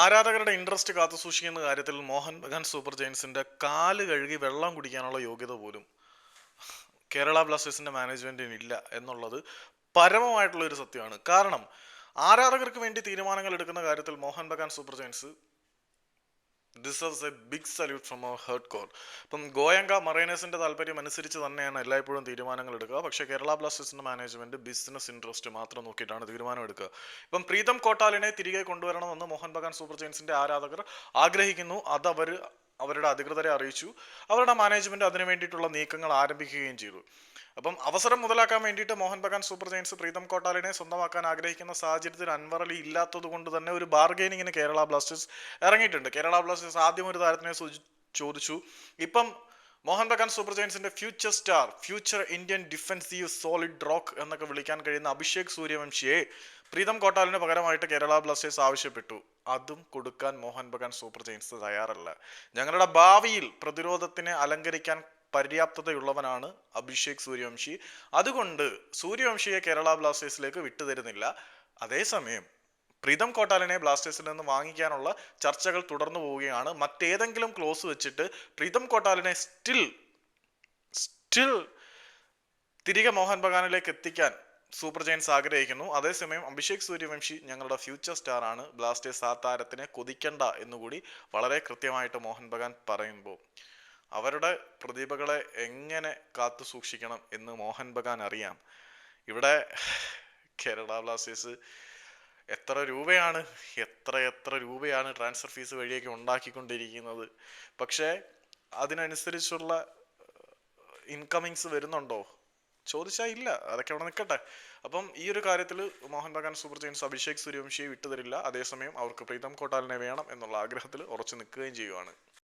ആരാധകരുടെ ഇൻട്രസ്റ്റ് കാത്തു സൂക്ഷിക്കുന്ന കാര്യത്തിൽ മോഹൻ ബഗാൻ സൂപ്പർ ജയൻസിന്റെ കാൽ കഴുകി വെള്ളം കുടിക്കാനുള്ള യോഗ്യത പോലും കേരള ബ്ലാസ്റ്റേഴ്സിന്റെ മാനേജ്മെന്റിന് ഇല്ല എന്നുള്ളത് പരമമായിട്ടുള്ള ഒരു സത്യമാണ്. കാരണം ആരാധകർക്ക് വേണ്ടി തീരുമാനങ്ങൾ എടുക്കുന്ന കാര്യത്തിൽ Mohan Bagan super giants deserves a big salute from our heart core ഇപ്പം ഗോയങ്ക മറൈനേഴ്സിന്റെ താല്പര്യം അനുസരിച്ച് തന്നെയാണ് എല്ലായ്പ്പോഴും തീരുമാനങ്ങൾ എടുക്കുക. പക്ഷേ കേരള ബ്ലാസ്റ്റേഴ്സിന്റെ മാനേജ്മെന്റ് ബിസിനസ് ഇൻട്രസ്റ്റ് മാത്രം നോക്കിയിട്ടാണ് തീരുമാനം എടുക്കുക. ഇപ്പം പ്രീതം കോട്ടാലിനെ തിരികെ കൊണ്ടുവരണമെന്ന് മോഹൻ ബഗാൻ സൂപ്പർ ജെയിൻസിന്റെ ആരാധകർ ആഗ്രഹിക്കുന്നു. അത് അവർ അവരുടെ അധികൃതരെ അറിയിച്ചു. അവരുടെ മാനേജ്മെന്റ് അതിനു വേണ്ടിയിട്ടുള്ള നീക്കങ്ങൾ ആരംഭിക്കുകയും ചെയ്തു. അപ്പം അവസരം മുതലാക്കാൻ വേണ്ടിയിട്ട് മോഹൻ ബഗാൻ സൂപ്പർ ജയൻസ് പ്രീതം കോട്ടാലിനെ സ്വന്തമാക്കാൻ ആഗ്രഹിക്കുന്ന സാഹചര്യത്തിൽ അൻവർ അലി ഇല്ലാത്തത് കൊണ്ട് തന്നെ ഒരു ബാർഗെയിനിങ്ങിന് കേരള ബ്ലാസ്റ്റേഴ്സ് ഇറങ്ങിയിട്ടുണ്ട്. കേരള ബ്ലാസ്റ്റേഴ്സ് ആദ്യം ഒരു താരത്തിനെ ചോദിച്ചു. ഇപ്പം Mohan Bagan super ജയൻസിന്റെ future star future Indian defensive solid rock എന്നൊക്കെ വിളിക്കാൻ കഴിയുന്ന അഭിഷേക് സൂര്യവംശിയെ പ്രീതം കോട്ടാലിന് പകരമായിട്ട് കേരള ബ്ലാസ്റ്റേഴ്സ് ആവശ്യപ്പെട്ടു. അതും കൊടുക്കാൻ മോഹൻ ബഗാൻ സൂപ്പർ ജയൻസ് തയ്യാറല്ല. ഞങ്ങളുടെ ഭാവിയിൽ പ്രതിരോധത്തിന് അലങ്കരിക്കാൻ പര്യാപ്തതയുള്ളവനാണ് അഭിഷേക് സൂര്യവംശി. അതുകൊണ്ട് സൂര്യവംശിയെ കേരള ബ്ലാസ്റ്റേഴ്സിലേക്ക് വിട്ടുതരുന്നില്ല. അതേസമയം പ്രീതം കോട്ടാലിനെ ബ്ലാസ്റ്റേഴ്സിൽ നിന്ന് വാങ്ങിക്കാനുള്ള ചർച്ചകൾ തുടർന്നു പോവുകയാണ്. മറ്റേതെങ്കിലും ക്ലോസ് വെച്ചിട്ട് പ്രീതം കോട്ടാലിനെ സ്റ്റിൽ സ്റ്റിൽ തിരികെ മോഹൻ ബഗാനിലേക്ക് എത്തിക്കാൻ സൂപ്പർ ജയൻസ് ആഗ്രഹിക്കുന്നു. അതേസമയം അഭിഷേക് സൂര്യവംശി ഞങ്ങളുടെ ഫ്യൂച്ചർ സ്റ്റാർ ആണ് ബ്ലാസ്റ്റേഴ്സ് ആ താരത്തിനെ കൊതിക്കണ്ട എന്നുകൂടി വളരെ കൃത്യമായിട്ട് മോഹൻ ബഗാൻ പറയുമ്പോൾ അവരുടെ പ്രതിഭകളെ എങ്ങനെ കാത്തു സൂക്ഷിക്കണം എന്ന് മോഹൻ ബഗാൻ അറിയാം. ഇവിടെ കേരള ബ്ലാസ്റ്റേഴ്സ് എത്ര രൂപയാണ് എത്ര എത്ര രൂപയാണ് ട്രാൻസ്ഫർ ഫീസ് വഴിയൊക്കെ ഉണ്ടാക്കിക്കൊണ്ടിരിക്കുന്നത്. പക്ഷേ അതിനനുസരിച്ചുള്ള ഇൻകമിങ്സ് വരുന്നുണ്ടോ? ചോദിച്ചാൽ ഇല്ല അതൊക്കെ അവിടെ നിൽക്കട്ടെ. അപ്പം ഈ ഒരു കാര്യത്തിൽ മോഹൻ ബഗാൻ സൂപ്പർ ജയൻസ് അഭിഷേക് സൂര്യവംശിയെ വിട്ടുതരില്ല. അതേസമയം അവർക്ക് പ്രീതം കോട്ടാലിനെ വേണം എന്നുള്ള ആഗ്രഹത്തിൽ ഉറച്ചു നിൽക്കുകയും ചെയ്യുവാണ്.